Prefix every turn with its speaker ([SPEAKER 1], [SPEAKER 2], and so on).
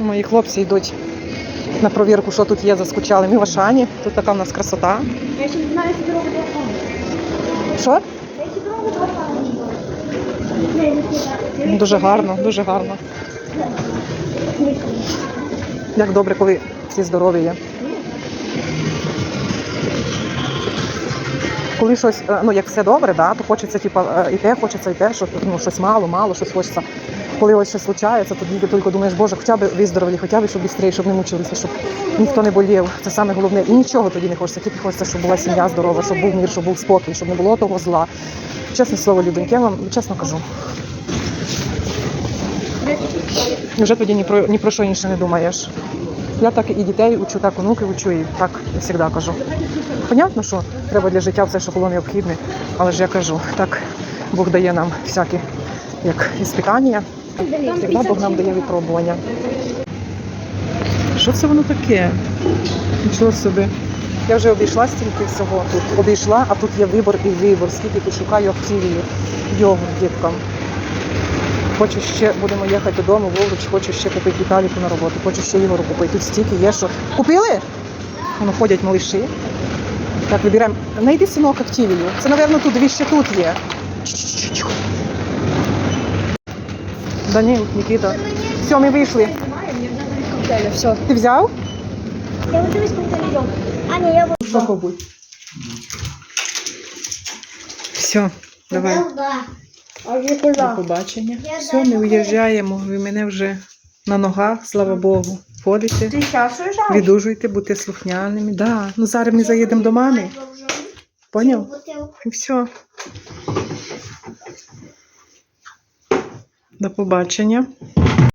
[SPEAKER 1] Мої хлопці йдуть на провірку, що тут є, заскучали. Ми в Ашані. Тут така в нас красота.
[SPEAKER 2] Я ще не знаю, як дорогу до Афгану.
[SPEAKER 1] Що?
[SPEAKER 2] Я ще дорогу до туди.
[SPEAKER 1] Дуже гарно, дуже гарно. Як добре, коли всі здорові є. Коли щось, е, ну як все добре, да, то хочеться, типа, е, і те, хочеться, і те, що ну, щось мало, мало, щось хочеться. Коли ось щось случається, тоді ти тільки думаєш, Боже, хоча б виздоровлі, хоча б щоб швидше, щоб не мучилися, щоб ніхто не болів. Це саме головне. І нічого тоді не хочеться. Тільки хочеться, щоб була сім'я здорова, щоб був мір, щоб був спокій, щоб не було того зла. Чесне слово, людоньки, я вам чесно кажу. Вже тоді ні про ні про що інше не думаєш. Я так і дітей учу, так онуки учу, і так я завжди кажу. Понятно, що треба для життя все, що було необхідне, але ж я кажу, так Бог дає нам всякі як іспитання, завжди Бог нам дає випробування. Що це воно таке? Нічого собі. Я вже обійшла стільки всього тут. Обійшла, а тут є вибор і вибор. Скільки тут шукаю активію, йогурт діткам. Хочу ще будемо їхати додому, Вовруч, хочу ще купити Віталіку на роботу, хочу ще Ігору купити. Тут стільки є, що купили? Воно ходять малиші. Так, вибираємо. Найди синок активію. Це, напевно, тут дві ще тут є. Чу-чу-чу-чу. Нікіта. Все, ми вийшли.
[SPEAKER 2] Все.
[SPEAKER 1] Ти взяв?
[SPEAKER 2] Я вот дивись, куди йдемо. А, ні, я вот.
[SPEAKER 1] Що побудь? Все, давай. До побачення. Все, ми уїжджаємо. Ви мене вже на ногах, слава Богу. Ходите, відужуйте, будьте слухняними. Да. Ну зараз ми заїдемо до мами. Поняв? І все. До побачення.